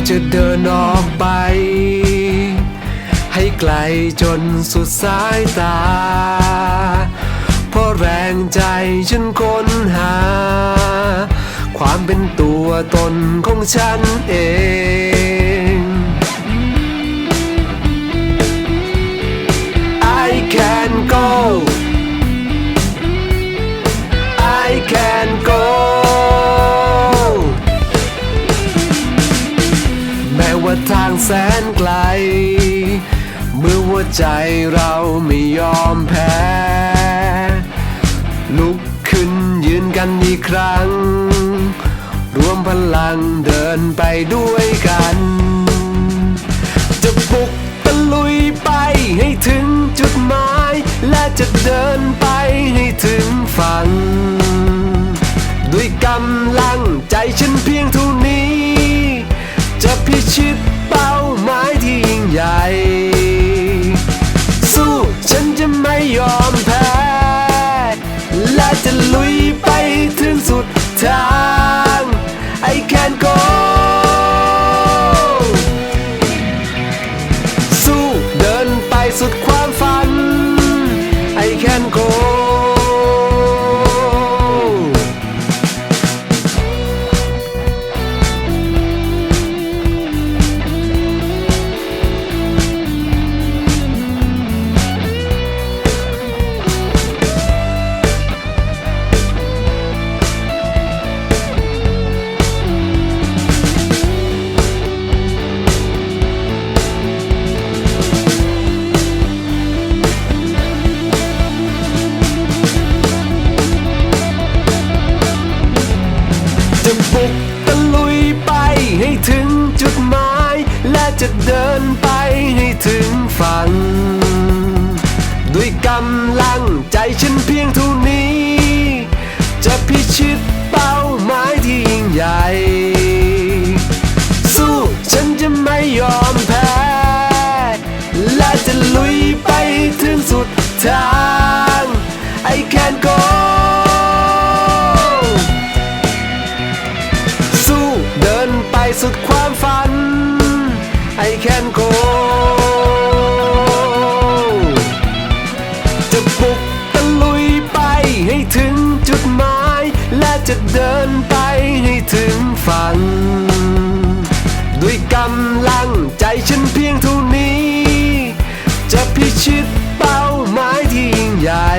ราจะเดินออกไป ให้ไกลจนสุดสายตา เพราะแรงใจฉันค้นหา ความเป็นตัวตนของฉันเอง ทางแสนไกล เมื่อหัวใจเราไม่ยอมแพ้ ลุกขึ้นยืนกันอีกครั้ง รวมพลังเดินไปด้วยกัน จะบุกตะลุยไปให้ถึงจุดหมาย และจะเดินไปให้ถึงฝั่ง ด้วยกำลังใจฉันเพียงเท่านี้ จะพิชิตเป้าหมายที่ยิ่งใหญ่ สู้ฉันจะไม่ยอมแพ้ และจะลุยไปถึงสุดทาง I can go สู้เดินไปสุดความฝัน I can go จะเดินไปให้ถึงฝั่ง ด้วยกำลังใจฉันเพียงเท่านี้ จะพิชิตเป้าหมายที่ยิ่งใหญ่ สู้ฉันจะไม่ยอมแพ้ และจะลุยไปถึงสุดทาง I can go สู้เดินไปสุดความฝัน I can go จะบุกตะลุยไปให้ถึงจุดหมาย และจะเดินไปให้ถึงฝั่งด้วยกำลังใจฉันเพียงเท่านี้ จะพิชิตเป้าหมายที่ยิ่งใหญ่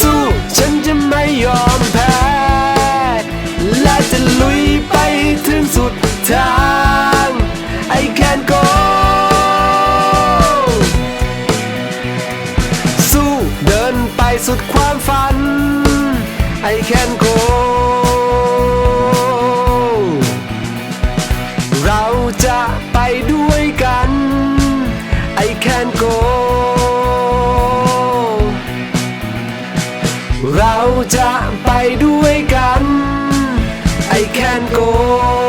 สู้ฉันจะไม่ยอมแพ้ และจะลุยไปถึงสุด สุดความฝัน I can go เราจะไปด้วยกัน I can go เราจะไปด้วยกัน I can go